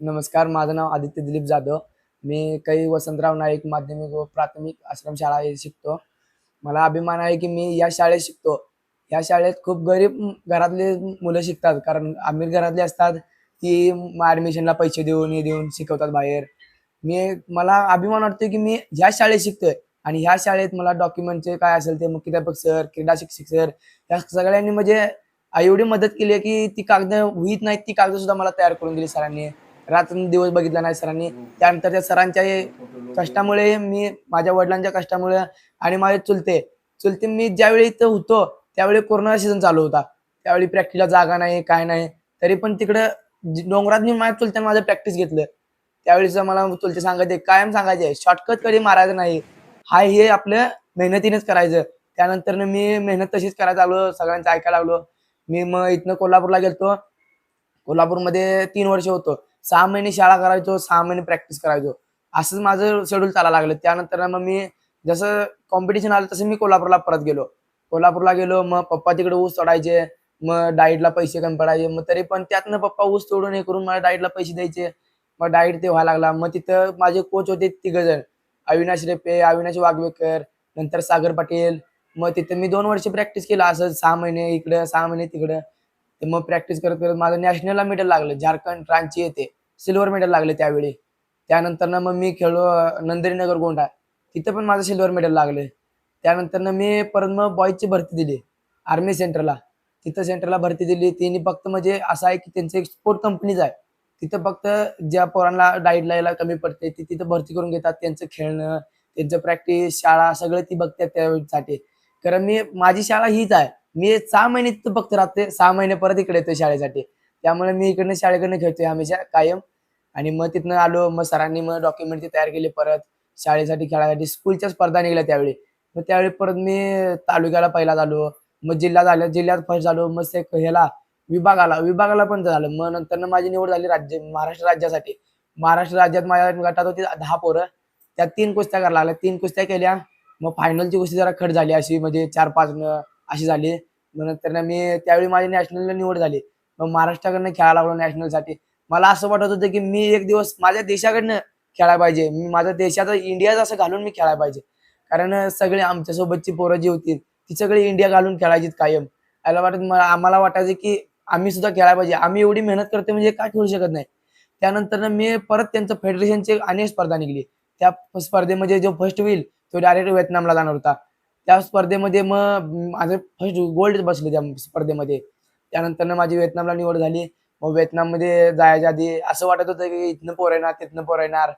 नमस्कार माझं नाव आदित्य दिलीप जाधव. मी काही वसंतराव नाईक माध्यमिक व प्राथमिक आश्रमशाळा शिकतो. मला अभिमान आहे की मी या शाळेत शिकतो. या शाळेत खूप गरीब घरातले मुलं शिकतात. कारण आमिर घरातले असतात ती ॲडमिशनला पैसे देऊन हे देऊन शिकवतात बाहेर. मी मला अभिमान वाटतो की मी ह्या शाळेत शिकतोय. आणि ह्या शाळेत मला डॉक्युमेंटचे काय असेल ते मुख्याध्यापक सर क्रीडा शिक्षक सर या सगळ्यांनी म्हणजे एवढी मदत केली आहे की ती कागद होईत नाहीत ती कागद सुद्धा मला तयार करून दिली सरांनी. दिवस बघितला नाही सरांनी. त्यानंतर त्या सरांच्या कष्टामुळे मी माझ्या वडिलांच्या कष्टामुळे आणि माझे चुलते. चुलते मी ज्यावेळी इथं होतो त्यावेळी कोरोना सीझन चालू होता. त्यावेळी प्रॅक्टिसला जागा नाही काय नाही. तरी पण तिकडं डोंगरात मी माझ्या चुलत्याने माझं प्रॅक्टिस घेतलं. त्यावेळीच मला चुलते सांगायचे कायम सांगायचे शॉर्टकट कधी मारायचं नाही. हा हे आपलं मेहनतीनेच करायचं. त्यानंतर मी मेहनत तशीच करायला लागलो सगळ्यांचं ऐकायला लागलो. मी मग इथनं कोल्हापूरला गेलतो. कोल्हापूरमध्ये तीन वर्ष होतो. सहा महिने शाळा करायचो सहा महिने प्रॅक्टिस करायचो. असंच माझं शेड्यूल चालायला लागलं. त्यानंतर मग मी जसं कॉम्पिटिशन आलं तसं मी कोल्हापूरला परत गेलो. कोल्हापूरला गेलो मग पप्पा तिकडे ऊस तोडायचे मग डाईटला पैसे कमी पडायचे मग तरी पण त्यातनं पप्पा ऊस तोडून हे करून मला डाईटला पैसे द्यायचे. मग डाईट ते व्हायला लागला. मग तिथं माझे कोच होते तिघजण. अविनाश रेपे अविनाश वाघवेकर नंतर सागर पाटील. मग तिथं मी दोन वर्ष प्रॅक्टिस केला असं सहा महिने इकडं सहा महिने तिकडं. ते मग प्रॅक्टिस करत करत माझं नॅशनलला मेडल लागलं. झारखंड रांची येते सिल्वर मेडल लागले त्यावेळी. त्यानंतर मग मी खेळलो अं, गोंडा. तिथं पण माझं सिल्वर मेडल लागले. त्यानंतर मी परत मग बॉईजची भरती दिली आर्मी सेंटरला तिथं सेंटरला भरती दिली. त्यांनी फक्त म्हणजे असं आहे की त्यांचं एक स्पोर्ट कंपनीज आहे. तिथं फक्त ज्या पोरांना डाईट लायला कमी पडते ती तिथं भरती करून घेतात. त्यांचं खेळणं त्यांचं प्रॅक्टिस शाळा सगळं ती बघतात त्यासाठी. कारण मी माझी शाळा हीच आहे. मी सहा महिने तिथं फक्त राहते सहा महिने परत इकडे येतो शाळेसाठी. त्यामुळे मी इकडनं शाळेकडनं खेळतोय हमेशा कायम. आणि मग तिथनं आलो मग सरांनी मग डॉक्युमेंट तयार केले परत. शाळेसाठी खेळासाठी स्कूलच्या स्पर्धा निघल्या त्यावेळी. मग त्यावेळी परत मी तालुक्याला पहिला झालो. मग जिल्हा झाला जिल्ह्यात फर्स्ट झालो. मग से ह्याला विभागाला विभागाला पण झालं. मग नंतर माझी निवड झाली राज्य महाराष्ट्र राज्यासाठी. महाराष्ट्र राज्यात माझ्या गटात होती दहा पोरं. त्या तीन कुस्त्या करायला लागल्या. तीन कुस्त्या केल्या. मग फायनलची कुस्ती जरा खट झाली अशी. म्हणजे चार पाच न अशी झाली. मग नंतर मी त्यावेळी माझी नॅशनलला निवड झाली. मग महाराष्ट्राकडनं खेळायला लागलो नॅशनलसाठी. मला असं वाटत होतं की मी एक दिवस माझ्या देशाकडनं खेळायला पाहिजे. मी माझ्या देशाचा इंडियाचं असं घालून मी खेळायला पाहिजे. कारण सगळे आमच्यासोबतची पोरं जी होती ती सगळी इंडिया घालून खेळायची कायम. याला वाटत मला आम्हाला वाटायचं की आम्ही सुद्धा खेळायला पाहिजे. आम्ही एवढी मेहनत करते म्हणजे काय खेळू शकत नाही? त्यानंतर मी परत त्यांचं फेडरेशनची अनेक स्पर्धा निघली. त्या स्पर्धेमध्ये जो फर्स्ट होईल तो डायरेक्ट व्हिएतनामला जाणार होता. त्या स्पर्धेमध्ये मग माझं फर्स्ट गोल्ड बसले त्या स्पर्धेमध्ये. त्यानंतर माझी व्हिएतनामला निवड झाली. मग व्हिएतनाममध्ये जायच्या आधी असं वाटत होतं की इथनं पोर येणार तिथनं पोर येणार.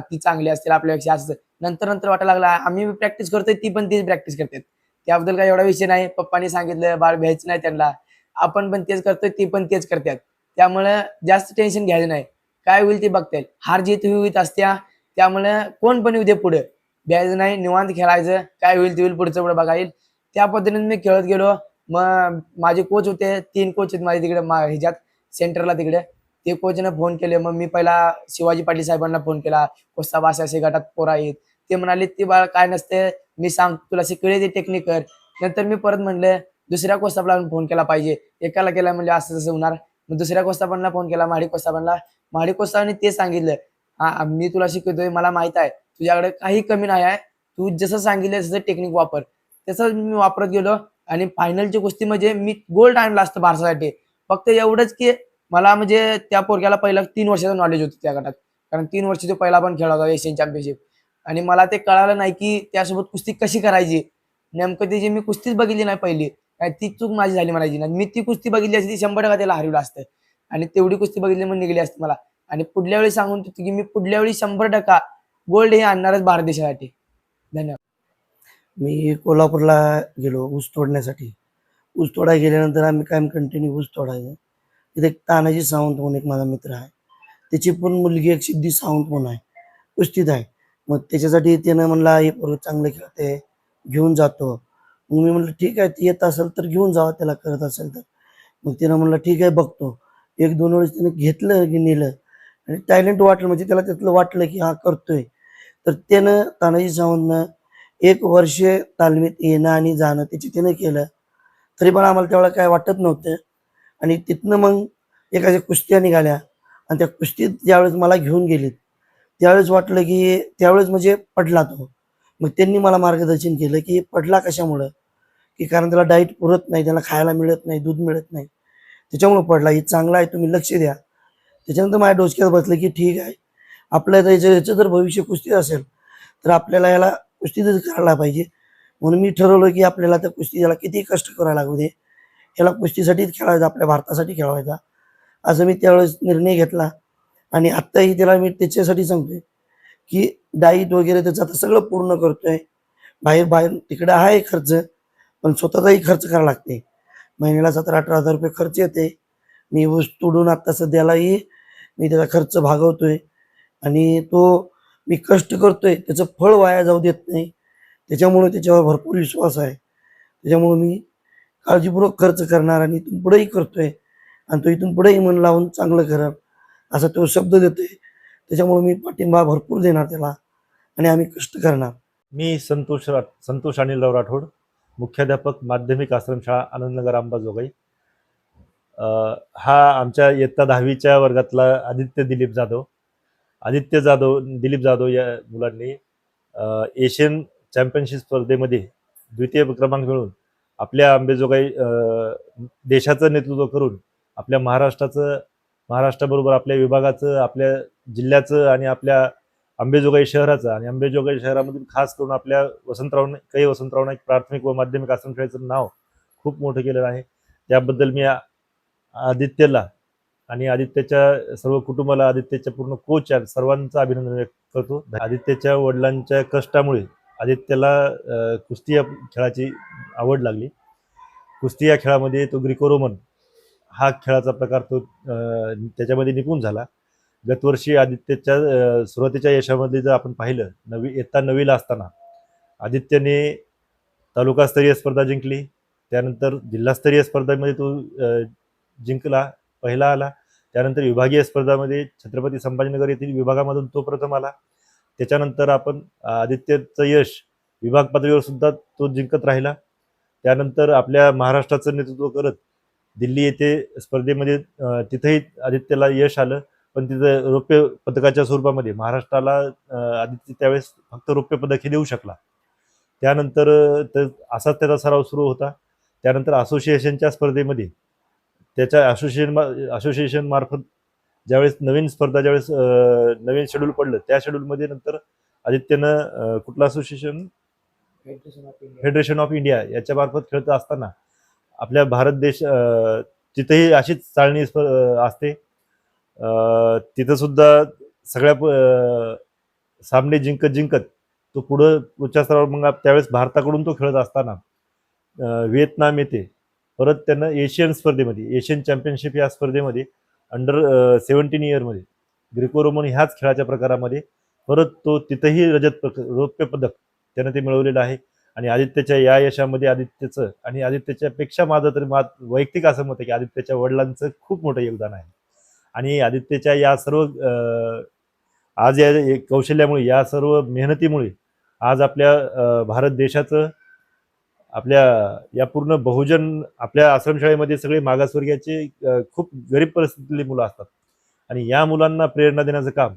ती चांगली असतील आपल्यापेक्षा असं. नंतर नंतर वाटायला लागला आम्ही प्रॅक्टिस करतोय ती पण तीच प्रॅक्टिस करतात त्याबद्दल काही एवढा विषय नाही. पप्पानी सांगितलं बाळ भ्यायचं नाही त्यांना. आपण पण तेच करतोय ती पण तेच करतात. त्यामुळे जास्त टेन्शन घ्यायचं नाही. काय होईल ते बघता येईल. हार जीत होईत असत्या. त्यामुळे कोण पण येऊ दे पुढे. द्यायचं नाही निवांत खेळायचं काय होईल ते होईल पुढचं पुढे बघा येईल. त्या पद्धतीने मी खेळत गेलो. मग माझे कोच होते तीन कोच आहेत माझे तिकडे मा- ह्याच्यात सेंटरला तिकडे. ते कोचने फोन केले. मग मी पहिला शिवाजी पाटील साहेबांना फोन केला. कोस्ता बास असे गटात पोरा आहेत. ते म्हणाले ते बाळ काय नसते मी सांग तुला शिकले ते टेक्निक कर. नंतर मी परत म्हणले दुसऱ्या कोस्तापला फोन केला पाहिजे. एकाला केला म्हणजे असं तसं होणार. मग दुसऱ्या कोस्ताबांना फोन केला महाडी कोस्ताबांना. महाडी कोस्तापने ते सांगितलं हा मी तुला शिकवतोय मला माहीत आहे. तुझ्याकडे काही कमी नाही आहे. तू जसं सांगितलं तसं टेक्निक वापर. तसं मी वापरत गेलो आणि फायनलची कुस्ती म्हणजे मी गोल्ड आणला असतं भारतासाठी फक्त एवढंच की मला म्हणजे त्या पोरग्याला पहिला तीन वर्षाचं नॉलेज होतं त्या गटात. कारण तीन वर्ष तो पहिला पण खेळला होता एशियन चॅम्पियनशिप आणि मला ते कळालं नाही की त्यासोबत कुस्ती कशी करायची. नेमकं त्याची मी कुस्तीच बघितली नाही पहिली काय ती चूक माझी झाली म्हणायची नाही. मी ती कुस्ती बघितली असती ती शंभर टक्का त्याला हरवलं असतं. आणि तेवढी कुस्ती बघितली म्हणून निघली असते मला. आणि पुढल्या वेळी सांगून की मी पुढल्या वेळी शंभर टक्का गोल्ड हे आणणारच भारत देशासाठी. धन्यवाद. मी कोल्हापूरला गेलो ऊस तोडण्यासाठी. ऊस तोडा गेल्यानंतर आम्ही कायम कंटिन्यू ऊस तोडायचं. तिथे एक तानाजी सावंत म्हणून एक माझा मित्र आहे. त्याची पण मुलगी एक सिद्धी सावंत म्हणून आहे. कुस्तीत आहे. मग त्याच्यासाठी त्यानं म्हणला हे पोरग चांगलं खेळते घेऊन जातो. मग मी म्हणलं ठीक आहे ती येत असेल तर घेऊन जावा त्याला करत असेल तर. मग तिनं म्हणलं ठीक आहे बघतो. एक दोन वेळेस त्याने घेतलं की नेलं. आणि टॅलेंट वाटलं म्हणजे त्याला त्यातलं वाटलं की हा करतोय. तर त्यानं तानाजी सावंतनं एक वर्ष तालमीत येणं आणि जाणं त्याची त्यानं केलं. तरी पण आम्हाला तेवढं काय वाटत नव्हतं. आणि तिथनं मग एखाद्या कुस्त्या निघाल्या आणि त्या कुस्तीत ज्यावेळेस मला घेऊन गेलीत त्यावेळेस वाटलं की त्यावेळेस म्हणजे पडला तो. मग त्यांनी मला मार्गदर्शन केलं की पडला कशामुळं? की कारण त्याला डाईट पुरत नाही त्याला खायला मिळत नाही दूध मिळत नाही. त्याच्यामुळं पडला. हे चांगला आहे तुम्ही लक्ष द्या. त्याच्यानंतर माझ्या डोसक्यात बसलं की ठीक आहे. आपल्या याचं जर भविष्य कुस्तीत असेल तर आपल्याला याला कुस्तीतच करायला पाहिजे. म्हणून मी ठरवलं की आपल्याला त्या कुस्ती याला किती कष्ट करायला लागू दे. याला कुस्तीसाठीच खेळायचा आपल्या भारतासाठी खेळवायचा असं मी त्यावेळेस निर्णय घेतला. आणि आत्ताही त्याला मी त्याच्यासाठी सांगतोय की डाईट वगैरे त्याचं आता सगळं पूर्ण करतोय. बाहेर बाहेर तिकडे आहे खर्च पण स्वतःचाही खर्च करावा लागते. महिन्याला सतरा अठरा हजार रुपये खर्च येते. मी ऊस तोडून आत्ता सध्यालाही मी त्याचा खर्च भागवतोय. आणि तो मी कष्ट करतोय त्याचं फळ वाया जाऊ देत नाही. त्याच्यामुळे त्याच्यावर भरपूर विश्वास आहे. त्याच्यामुळे मी काळजीपूर्वक खर्च करणार आणि इथून पुढेही करतोय. आणि तो इथून पुढेही मन लावून चांगलं करल असा तो शब्द देतोय. त्याच्यामुळे मी पाठिंबा भरपूर देणार त्याला आणि आम्ही कष्ट करणार. मी संतोष रा संतोष अनिलराव राठोड मुख्याध्यापक माध्यमिक आश्रमशाळा आनंदनगर अंबाजोगाई हा आमच्या इयत्ता दहावीच्या वर्गातला आदित्य दिलीप जाधव. आदित्य जाधव दिलीप जाधव या मुलांनी एशियन चॅम्पियनशिप स्पर्धेमध्ये द्वितीय क्रमांक मिळून आपल्या अंबेजोगाई देशाचं नेतृत्व करून आपल्या महाराष्ट्राचं महाराष्ट्राबरोबर आपल्या विभागाचं आपल्या जिल्ह्याचं आणि आपल्या अंबेजोगाई शहराचं आणि अंबेजोगाई शहरामधून खास करून आपल्या वसंतराव काही वसंतराव नाईक प्राथमिक व माध्यमिक आश्रमशाळेचं नाव खूप मोठं केलेलं आहे. त्याबद्दल मी आदित्यला आणि आदित्यच्या सर्व कुटुंबाला आदित्यच्या पूर्ण कोच या सर्वांचं अभिनंदन व्यक्त करतो. आदित्यच्या वडिलांच्या कष्टामुळे आदित्यला कुस्ती या खेळाची आवड लागली. कुस्ती या खेळामध्ये तो ग्रिको रोमन हा खेळाचा प्रकार तो त्याच्यामध्ये निपुण झाला. गतवर्षी आदित्यच्या सुरुवातीच्या यशामध्ये जर आपण पाहिलं नवी इयत्ता नवीला असताना आदित्यने तालुकास्तरीय स्पर्धा जिंकली. त्यानंतर जिल्हास्तरीय स्पर्धेमध्ये तो जिंकला. पहिला आला. त्यानंतर विभागीय स्पर्धामध्ये छत्रपती संभाजीनगर येथील विभागामधून तो प्रथम आला. त्याच्यानंतर आपण आदित्यचं यश विभाग पातळीवर सुद्धा तो जिंकत राहिला. त्यानंतर आपल्या महाराष्ट्राचं नेतृत्व करत दिल्ली येथे स्पर्धेमध्ये तिथेही आदित्यला यश आलं. पण तिथं रौप्य पदकाच्या स्वरूपामध्ये महाराष्ट्राला आदित्य त्यावेळेस फक्त रौप्य पदक हे देऊ शकला. त्यानंतर तर असाच त्याचा सराव सुरू होता. त्यानंतर असोसिएशनच्या स्पर्धेमध्ये त्याच्या असोसिएशन असोसिएशन मार्फत ज्यावेळेस नवीन स्पर्धा ज्यावेळेस नवीन शेड्यूल पडलं त्या शेड्यूलमध्ये नंतर आदित्यनं कुठलं असोसिएशन फेडरेशन ऑफ इंडिया याच्या मार्फत खेळत असताना आपल्या भारत देश तिथेही अशीच चालणी असते. तिथं सुद्धा सगळ्या सामने जिंकत जिंकत तो पुढं पुढच्या स्तरावर मग त्यावेळेस भारताकडून तो खेळत असताना व्हिएतनाम येथे परत त्यांना एशियन स्पर्धेमध्ये एशियन चॅम्पियनशिप या स्पर्धेमध्ये अंडर सेवन्टीन इयरमध्ये ग्रिको रोमन ह्याच खेळाच्या प्रकारामध्ये परत तो तिथंही रजत पक रौप्य पदक त्यानं ते मिळवलेलं आहे. आणि आदित्यच्या या यशामध्ये आदित्यचं आणि आदित्यच्या पेक्षा माझं तरी मात वैयक्तिक असं मत आहे की आदित्यच्या वडिलांचं खूप मोठं योगदान आहे. आणि आदित्यच्या या सर्व आज या कौशल्यामुळे या सर्व मेहनतीमुळे आज आपल्या भारत देशाचं आपल्या या पूर्ण बहुजन आपल्या आश्रमशाळेमध्ये सगळे मागासवर्गीयाचे खूप गरीब परिस्थितीतली मुलं असतात. आणि या मुलांना प्रेरणा देण्याचं काम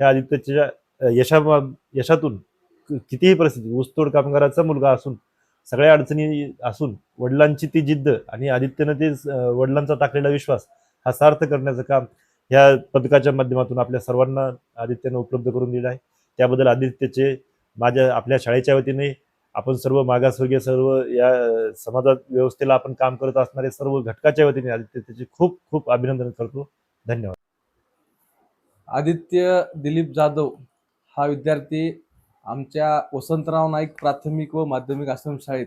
ह्या आदित्यच्या यशा यशातून क- कितीही परिस्थिती ऊसतोड कामगाराचा मुलगा असून सगळ्या अडचणी असून वडिलांची ती जिद्द आणि आदित्यनं ते वडिलांचा टाकलेला विश्वास हा सार्थ करण्याचं काम ह्या पदकाच्या माध्यमातून आपल्या सर्वांना आदित्यनं उपलब्ध करून दिलं आहे. त्याबद्दल आदित्यचे माझ्या आपल्या शाळेच्या वतीने आपण सर्व मागासवर्गीय सर्व या समाजात व्यवस्थेला आपण काम करत असणारे सर्व घटकाच्या वतीने आदित्य त्याचे खूप खूप अभिनंदन करतो. धन्यवाद. आदित्य दिलीप जाधव हा विद्यार्थी आमच्या वसंतराव नाईक प्राथमिक व माध्यमिक आश्रमशाळेत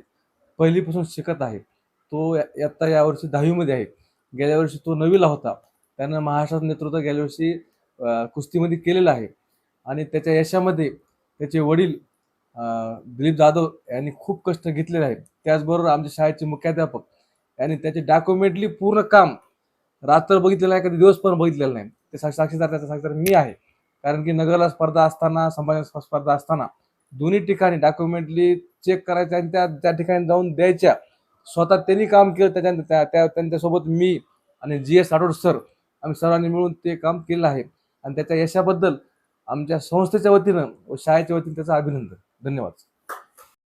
पहिलीपासून शिकत आहे. तो आत्ता यावर्षी दहावीमध्ये आहे. गेल्या वर्षी तो नवीला होता. त्यानं महाराष्ट्राचं नेतृत्व गेल्या वर्षी कुस्तीमध्ये केलेलं आहे. आणि त्याच्या यशामध्ये त्याचे वडील दिलीप जाधव यांनी खूप कष्ट घेतलेले आहेत. त्याचबरोबर आमच्या शाळेचे मुख्याध्यापक यांनी त्याचे डॉक्युमेंटली पूर्ण काम रात्र बघितलेलं आहे कधी दिवस पण बघितलेलं नाही. ते सा- साक्षीदार त्याचा साक्षीदार मी आहे. कारण की नगरला स्पर्धा असताना संभाजी स्पर्धा असताना दोन्ही ठिकाणी डॉक्युमेंटली चेक करायच्या आणि त्या त्या ठिकाणी जाऊन द्यायच्या. स्वतः त्यांनी काम केलं त्याच्या त्या त्या- त्यांच्यासोबत मी आणि जी एस राठोड सर आम्ही सर्वांनी मिळून ते काम केलं आहे. आणि त्याच्या यशाबद्दल आमच्या संस्थेच्या वतीनं व शाळेच्या वतीनं त्याचं अभिनंदन. धन्यवाद.